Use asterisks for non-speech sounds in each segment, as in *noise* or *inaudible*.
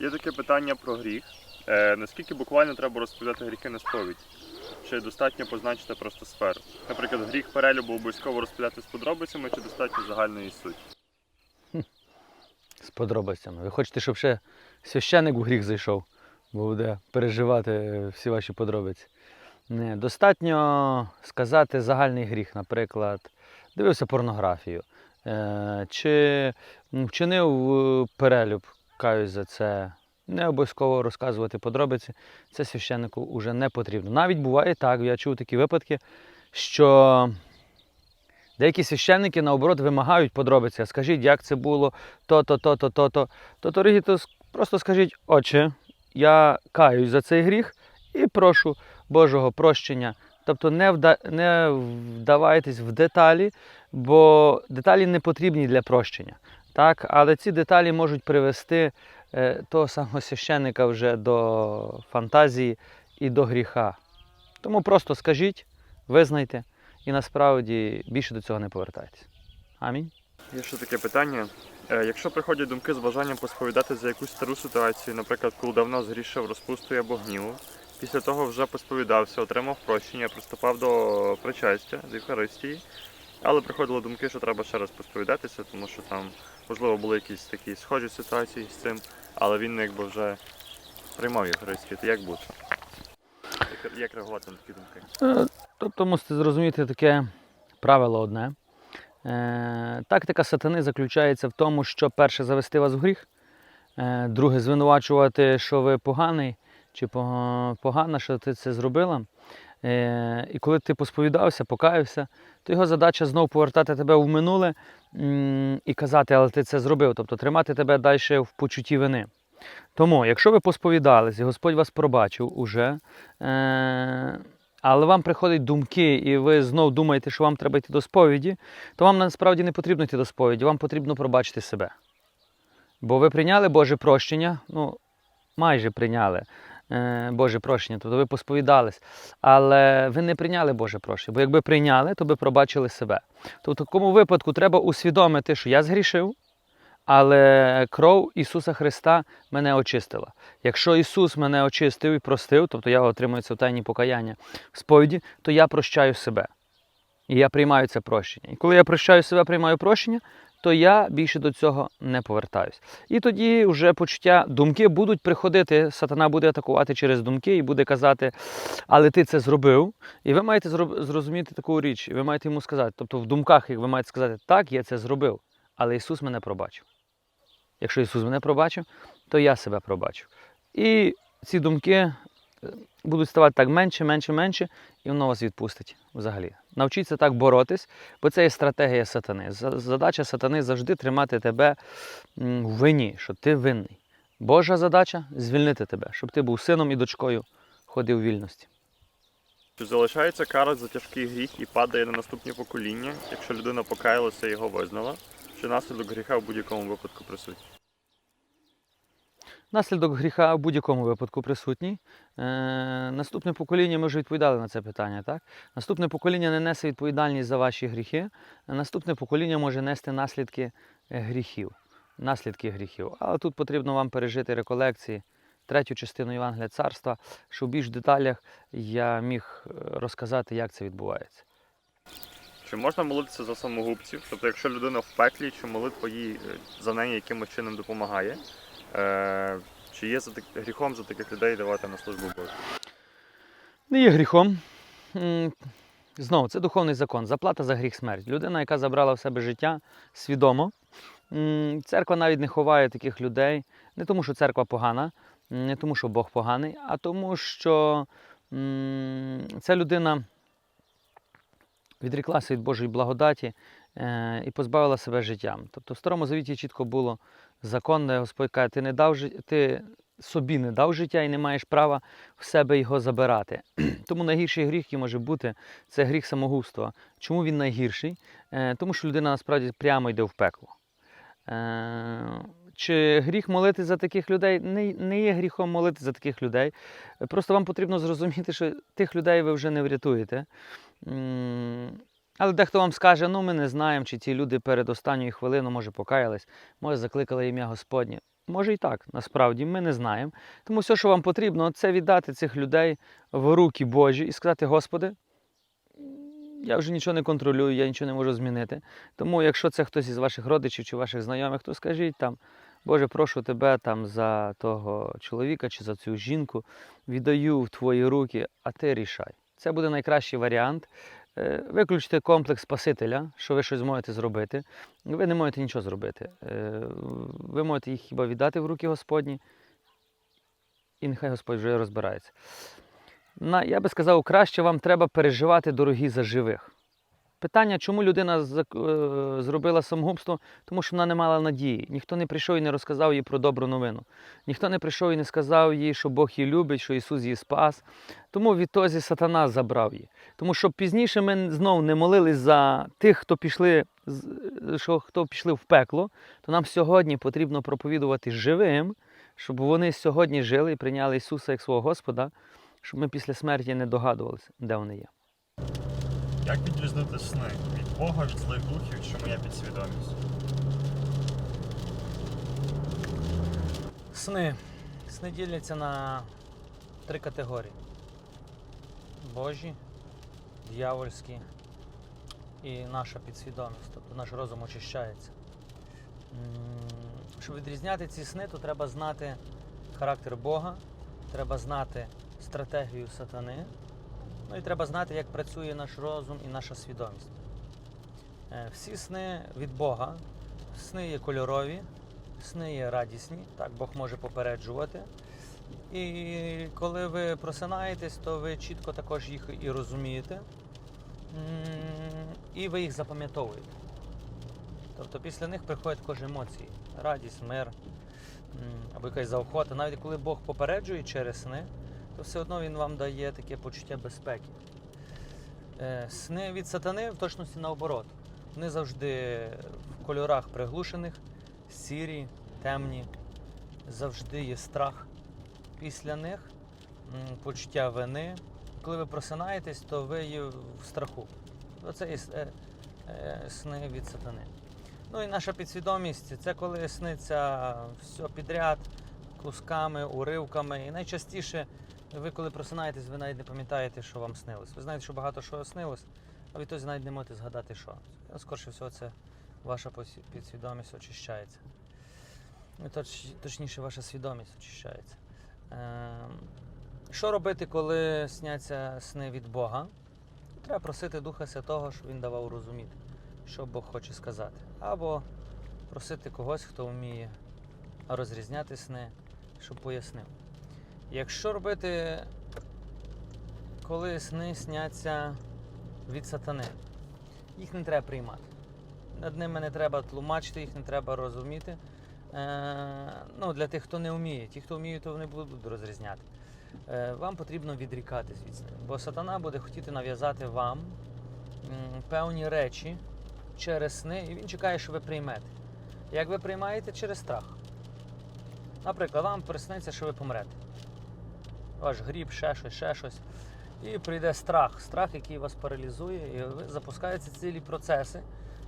Є таке питання про гріх. Е, наскільки буквально треба розповідати гріхи на сповідь? Чи достатньо позначити просто сферу? Наприклад, гріх перелюбу обов'язково розпиляти з подробицями, чи достатньо загальної суті? з подробицями. Ви хочете, щоб ще священник у гріх зайшов, бо буде переживати всі ваші подробиці. Не, достатньо сказати загальний гріх, наприклад, дивився порнографію, е, чи вчинив е, перелюб, каюсь за це. Не обов'язково розказувати подробиці, це священнику вже не потрібно. Навіть буває так, я чув такі випадки, що деякі священники наоборот вимагають подробиці. Скажіть, як це було, то-то, то-то, то-то. То дорогі, то просто скажіть, отче, я каюсь за цей гріх і прошу Божого прощення. Тобто не, вда, не вдавайтесь в деталі, бо деталі не потрібні для прощення. Так? Але ці деталі можуть привести е, того самого священника вже до фантазії і до гріха. Тому просто скажіть, визнайте і насправді більше до цього не повертайтесь. Амінь. Є ще таке питання. Е, Якщо приходять думки з бажанням посповідати за якусь стару ситуацію, наприклад, коли давно згрішив розпустою або гніву, після того вже посповідався, отримав прощення, приступав до причастя, до Євхаристії, але приходили думки, що треба ще раз посповідатися, тому що там, можливо, були якісь такі схожі ситуації з цим, але він ну, якби вже приймав Євхаристію. То як бути? Як, як реагувати на такі думки? Е, Тобто мусите зрозуміти таке правило одне. Е, Тактика сатани заключається в тому, що перше завести вас в гріх, е, друге звинувачувати, що ви поганий чи погана, що ти це зробила. Е, І коли ти посповідався, покаявся, то його задача знову повертати тебе в минуле і казати, але ти це зробив, тобто тримати тебе далі в почутті вини. Тому, якщо ви посповідались і Господь вас пробачив уже, е, але вам приходять думки, і ви знов думаєте, що вам треба йти до сповіді, то вам насправді не потрібно йти до сповіді, вам потрібно пробачити себе. Бо ви прийняли Боже прощення, ну, майже прийняли Боже прощення, тобто ви посповідались, але ви не прийняли Боже прощення. Бо якби прийняли, то би пробачили себе. То в такому випадку треба усвідомити, що я згрішив, але кров Ісуса Христа мене очистила. Якщо Ісус мене очистив і простив, тобто я отримую це в тайні покаяння в сповіді, то я прощаю себе. І я приймаю це прощення. І коли я прощаю себе, приймаю прощення, то я більше до цього не повертаюсь. І тоді вже почуття, думки будуть приходити, сатана буде атакувати через думки і буде казати, але ти це зробив. І ви маєте зрозуміти таку річ, і ви маєте йому сказати, тобто в думках, як ви маєте сказати, так, я це зробив, але Ісус мене пробачив. Якщо Ісус мене пробачив, то я себе пробачив. І ці думки будуть ставати так менше, менше, менше, і воно вас відпустить взагалі. Навчіться так боротись, бо це є стратегія сатани. Задача сатани завжди тримати тебе в вині, що ти винний. Божа задача звільнити тебе, щоб ти був сином і дочкою, ходив у вільності. Чи залишається кара за тяжкий гріх і падає на наступні покоління, якщо людина покаялася і його визнала, чи наслідок гріха в будь-якому випадку присутній? Наслідок гріха в будь-якому випадку присутній. Е, наступне покоління, ми вже відповідали на це питання. Так? Наступне покоління не несе відповідальність за ваші гріхи. Наступне покоління може нести наслідки е, гріхів. Наслідки гріхів. Але тут потрібно вам пережити реколекції, третю частину Євангелія царства, щоб в більш деталях я міг е, розказати, як це відбувається. Чи можна молитися за самогубців? Тобто, якщо людина в пеклі, чи молитва їй е, за неї якимось чином допомагає? Е, чи є гріхом за таких людей давати на службу Божу? Не є гріхом. Знову, це духовний закон. Заплата за гріх смерть. Людина, яка забрала в себе життя свідомо. Церква навіть не ховає таких людей. Не тому, що церква погана, не тому, що Бог поганий, а тому, що ця людина відріклася від Божої благодаті е, і позбавила себе життям. Тобто в Старому Завіті чітко було закон, де Господь каже, ти не дав ти собі не дав життя і не маєш права в себе його забирати. *clears throat* Тому найгірший гріх, який може бути, це гріх самогубства. Чому він найгірший? Е, Тому що людина насправді прямо йде в пекло. Е, Чи гріх молити за таких людей? Не, не є гріхом молити за таких людей. Просто вам потрібно зрозуміти, що тих людей ви вже не врятуєте. Але дехто вам скаже, ну ми не знаємо, чи ті люди перед останньою хвилиною, може, покаялись, може, закликали ім'я Господнє. Може і так, насправді ми не знаємо. Тому все, що вам потрібно, це віддати цих людей в руки Божі і сказати: Господи, я вже нічого не контролюю, я нічого не можу змінити. Тому, якщо це хтось із ваших родичів чи ваших знайомих, то скажіть там, Боже, прошу тебе там за того чоловіка чи за цю жінку, віддаю в твої руки, а ти рішай. Це буде найкращий варіант. Е, Виключте комплекс Спасителя, що ви щось можете зробити. Ви не можете нічого зробити. Е, Ви можете їх хіба віддати в руки Господні, і нехай Господь вже розбирається. Я би сказав, краще вам треба переживати дорогі за живих. Питання, чому людина е, зробила самогубство, тому що вона не мала надії. Ніхто не прийшов і не розказав їй про добру новину. Ніхто не прийшов і не сказав їй, що Бог її любить, що Ісус її спас. Тому відтоді сатана забрав її. Тому що пізніше ми знов не молились за тих, хто пішли, що, хто пішли в пекло, то нам сьогодні потрібно проповідувати живим, щоб вони сьогодні жили і прийняли Ісуса як свого Господа, щоб ми після смерті не догадувалися, де вони є. Як відрізнити сни від Бога, від злих духів, що моя підсвідомість? Сни. Сни діляться на три категорії: Божі, дьявольські і наша підсвідомість, тобто наш розум очищається. Щоб відрізняти ці сни, то треба знати характер Бога, треба знати стратегію сатани, ну і треба знати, як працює наш розум і наша свідомість. Е, Всі сни від Бога, сни є кольорові, Сни є радісні, так Бог може попереджувати. І коли ви просинаєтесь, то ви чітко також їх і розумієте, і ви їх запам'ятовуєте. Тобто після них приходять також емоції: радість, мир або якась заохота. Навіть коли Бог попереджує через сни, то все одно Він вам дає таке почуття безпеки. Е, Сни від сатани в точності наоборот. Вони завжди в кольорах приглушених, сірі, темні, завжди є страх після них, почуття вини. Коли ви просинаєтесь, то ви є в страху. Оце с- е, е, сни від сатани. Ну і наша підсвідомість це коли сниться все підряд, кусками, уривками. І найчастіше ви, коли просинаєтесь, ви навіть не пам'ятаєте, що вам снилось. Ви знаєте, що багато що снилось, а відтоді навіть не можете згадати, що. Скорше всього, це ваша підсвідомість очищається. Ну, Точ, точніше, ваша свідомість очищається. Ем, що робити, коли сняться сни від Бога? Треба просити Духа Святого, щоб він давав розуміти, що Бог хоче сказати. Або просити когось, хто вміє розрізняти сни, щоб пояснив. Якщо робити, коли сни сняться від сатани, їх не треба приймати. Над ними не треба тлумачити, їх не треба розуміти. Е, ну, для тих, хто не вміє. Ті, хто вміє, то вони будуть розрізняти. Е, вам потрібно відрікатись від сни. Бо сатана буде хотіти нав'язати вам певні речі через сни, і він чекає, що ви приймете. Як ви приймаєте через страх. Наприклад, вам присниться, що ви помрете. Ваш гріб, ще щось, ще щось. І прийде страх, страх, який вас паралізує, і ви запускаються цілі процеси.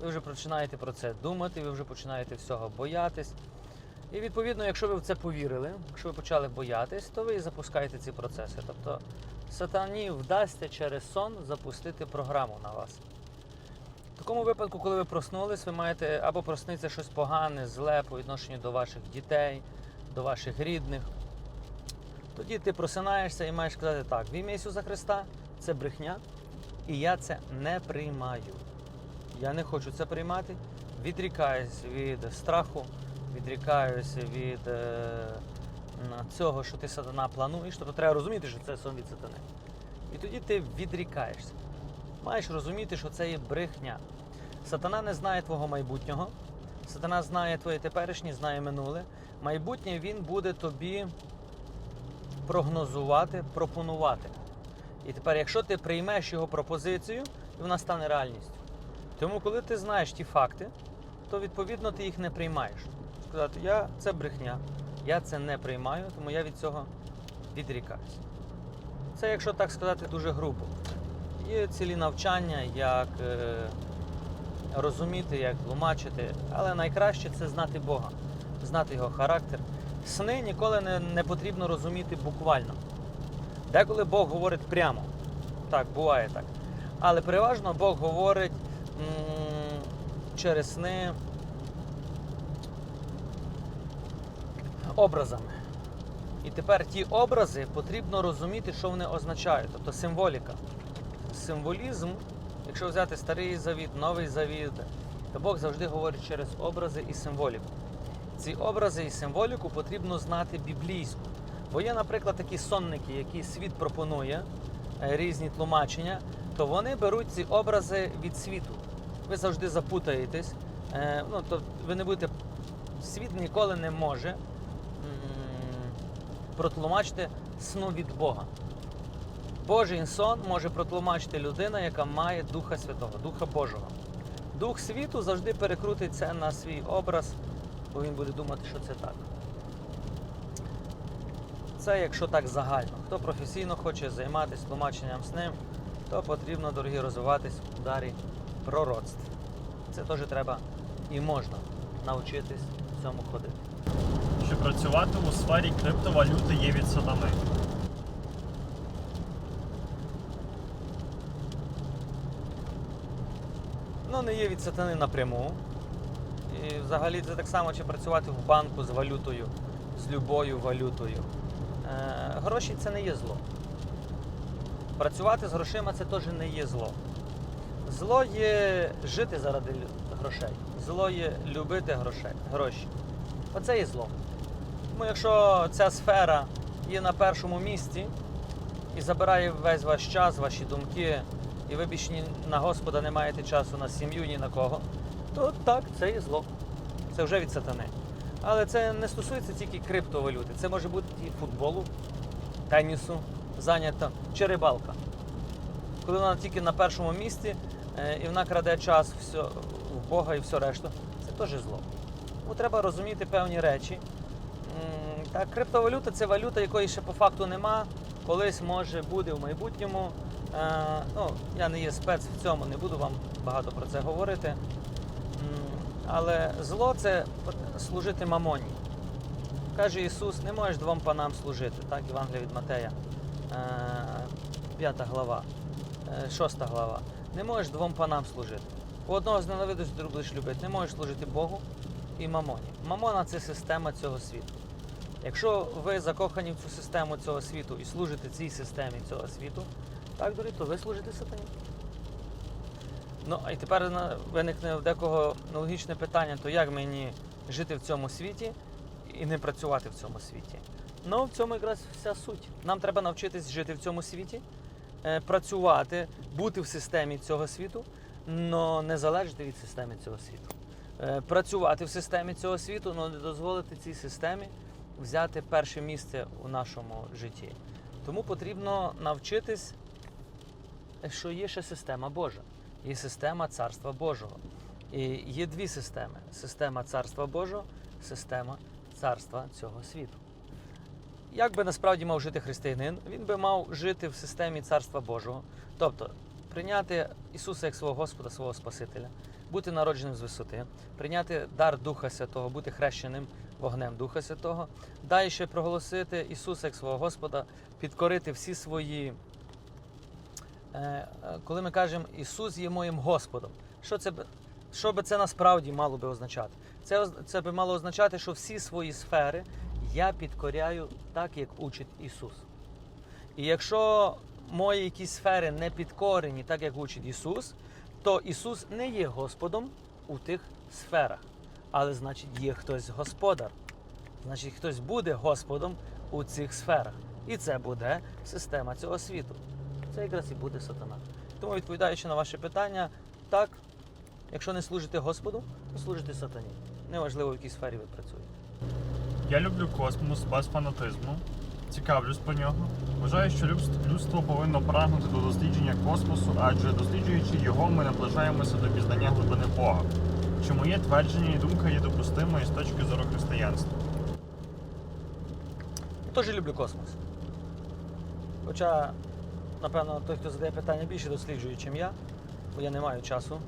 Ви вже починаєте про це думати, ви вже починаєте всього боятись. І відповідно, якщо ви в це повірили, якщо ви почали боятись, то ви і запускаєте ці процеси. Тобто сатані вдасться через сон запустити програму на вас. В такому випадку, коли ви проснулись, ви маєте або просниться щось погане, зле по відношенню до ваших дітей, до ваших рідних. Тоді ти просинаєшся і маєш сказати так, в ім'я Ісуса Христа це брехня, і я це не приймаю. Я не хочу це приймати. Відрікаюсь від страху, відрікаюся від е, цього, що ти сатана плануєш. Тобто треба розуміти, що це сон від сатани. І тоді ти відрікаєшся. Маєш розуміти, що це є брехня. Сатана не знає твого майбутнього. Сатана знає твоє теперішнє, знає минуле. Майбутнє він буде тобі прогнозувати, пропонувати. І тепер, якщо ти приймеш його пропозицію, і вона стане реальністю. Тому, коли ти знаєш ті факти, то відповідно ти їх не приймаєш. Сказати, я це брехня, я це не приймаю, тому я від цього відрікаюся. Це, якщо так сказати, дуже грубо. Є цілі навчання, як е, розуміти, як тлумачити, але найкраще це знати Бога. знати його характер. Сни ніколи не, не потрібно розуміти буквально. Деколи Бог говорить прямо. Так, буває так. Але переважно Бог говорить м, через сни образами. І тепер ті образи потрібно розуміти, що вони означають, тобто символіка. Символізм, якщо взяти старий завіт, новий завіт, то Бог завжди говорить через образи і символіку. Ці образи і символіку потрібно знати біблійську. Бо є, наприклад, такі сонники, які світ пропонує, е, різні тлумачення, то вони беруть ці образи від світу. Ви завжди запутаєтесь. Е, Ну, то ви не будете. Світ ніколи не може протлумачити сну від Бога. Божий сон може протлумачити людина, яка має Духа Святого, Духа Божого. Дух світу завжди перекрутить це на свій образ, бо він буде думати, що це так. Це якщо так загально. Хто професійно хоче займатися тлумаченням снів, то потрібно, дорогі, розвиватись в дарі пророцтв. Це теж треба і можна навчитись в цьому ходити. Чи працювати у сфері криптовалюти є від сатани? Ну, не є від сатани напряму. Взагалі це так само, чи працювати в банку з валютою, з любою валютою. Е, гроші це не є зло. Працювати з грошима це теж не є зло. Зло є жити заради грошей. Зло є любити грошей, гроші. Оце є зло. Тому якщо ця сфера є на першому місці і забирає весь ваш час, ваші думки, і ви більше ні на Господа не маєте часу на сім'ю, ні на кого, то так, це є зло. Це вже від сатани. Але це не стосується тільки криптовалюти. Це може бути і футболу, тенісу, зайнята чи рибалка. Коли вона тільки на першому місці е, і вона краде час все, в Бога і все решту, це теж зло. Тому треба розуміти певні речі. М, Так, криптовалюта це валюта, якої ще по факту нема. Колись може буде в майбутньому. Е, ну, я не є спец в цьому, не буду вам багато про це говорити. Але зло це служити мамоні. Каже Ісус, не можеш двом панам служити. Так, Євангелія від Матея, е, 5 глава, е, 6 глава. Не можеш двом панам служити. У одного зненавидиш, другого будеш любити. Не можеш служити Богу і мамоні. Мамона це система цього світу. Якщо ви закохані в цю систему цього світу і служите цій системі цього світу, так, дорогі, то ви служите сатані. Ну, й тепер виникне в декого логічне питання, то як мені жити в цьому світі і не працювати в цьому світі? Ну, в цьому якраз вся суть. Нам треба навчитись жити в цьому світі, е, працювати, бути в системі цього світу, але не залежати від системи цього світу. Е, Працювати в системі цього світу, але не дозволити цій системі взяти перше місце у нашому житті. Тому потрібно навчитись, що є ще система Божа, є система Царства Божого. І є дві системи: система Царства Божого, система царства цього світу. Як би насправді мав жити християнин, він би мав жити в системі Царства Божого, тобто прийняти Ісуса як свого Господа, свого Спасителя, бути народженим з висоти, прийняти дар Духа Святого, бути хрещеним вогнем Духа Святого, далі ще проголосити Ісуса як свого Господа, підкорити всі свої. Е, е, Коли ми кажемо Ісус є моїм Господом, що це що би це насправді мало би означати? Це, це би мало означати, що всі свої сфери я підкоряю так, як учить Ісус. І якщо мої якісь сфери не підкорені так, як учить Ісус, то Ісус не є Господом у тих сферах. Але значить є хтось господар. Значить, хтось буде Господом у цих сферах. І це буде система цього світу. Це якраз і буде сатана. Тому, відповідаючи на ваше питання, так, якщо не служите Господу, то служите сатані. Неважливо, в якій сфері ви працюєте. Я люблю космос без фанатизму. Цікавлюсь про нього. Вважаю, що людство повинно прагнути до дослідження космосу, адже досліджуючи його, ми наближаємося до пізнання глибини Бога. Чи моє твердження і думка є допустимою з точки зору християнства? Я теж люблю космос. Хоча, напевно, той, хто задає питання, більше досліджує, ніж я, бо я не маю часу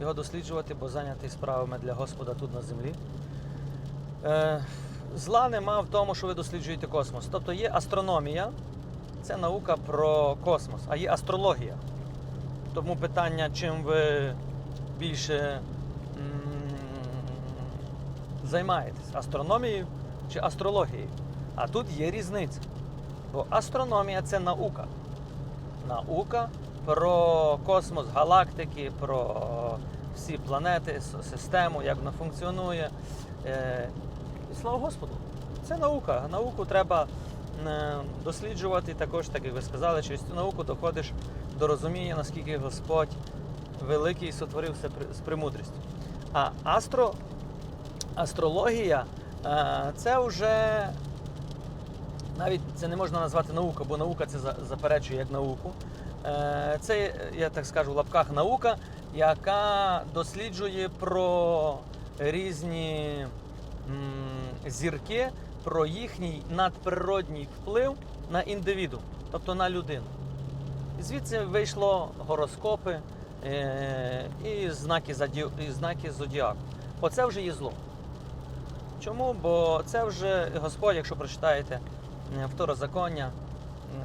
його досліджувати, бо зайнятий справами для Господа тут на землі. Е, зла нема в тому, що ви досліджуєте космос. Тобто є астрономія, це наука про космос, а є астрологія. Тому питання, чим ви більше займаєтесь астрономією чи астрологією. А тут є різниця. Бо астрономія це наука. Наука про космос, галактики, про всі планети, систему, як вона функціонує. Е, І слава Господу, це наука. Науку треба е, досліджувати також, так як ви сказали, через цю науку доходиш до розуміння, наскільки Господь великий сотворив все з премудрістю. А астро, астрологія е, це вже навіть це не можна назвати наука, бо наука це заперечує як науку. Е, Це, я так скажу, в лапках наука, яка досліджує про різні зірки, про їхній надприродній вплив на індивіду, тобто на людину. І звідси вийшло гороскопи е, і знаки, і знаки зодіаку. Оце вже є зло. Чому? Бо це вже Господь, якщо прочитаєте Второзаконня,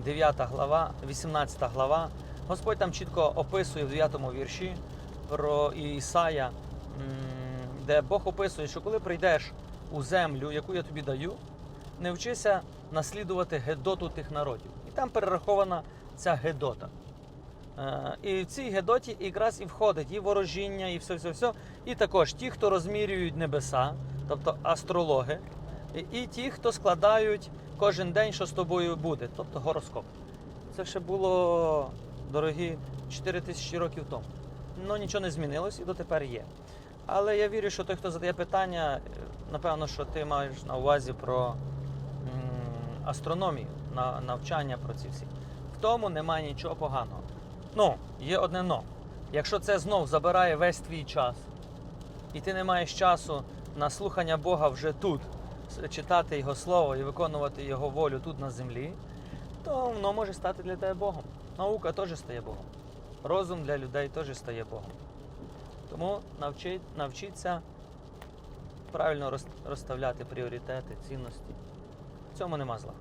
9 глава, 18 глава, Господь там чітко описує в 9 вірші про Ісая, де Бог описує, що коли прийдеш у землю, яку я тобі даю, не вчися наслідувати гедоту тих народів. І там перерахована ця гедота. Е, І в цій гедоті якраз і входить і ворожіння, і все, все, все. І також ті, хто розмірюють небеса, тобто астрологи, і ті, хто складають кожен день, що з тобою буде, тобто гороскоп. Це ще було, дорогі, 4 тисячі років тому. Ну нічого не змінилось і дотепер є. Але я вірю, що той, хто задає питання, напевно, що ти маєш на увазі про астрономію, на, навчання про ці всі. В тому немає нічого поганого. Ну, є одне но. Якщо це знов забирає весь твій час, і ти не маєш часу на слухання Бога вже тут, читати Його Слово і виконувати Його волю тут на землі, то воно може стати для тебе Богом. Наука теж стає Богом. Розум для людей теж стає Богом. Тому навчи, навчіться правильно розставляти пріоритети, цінності. В цьому нема зла.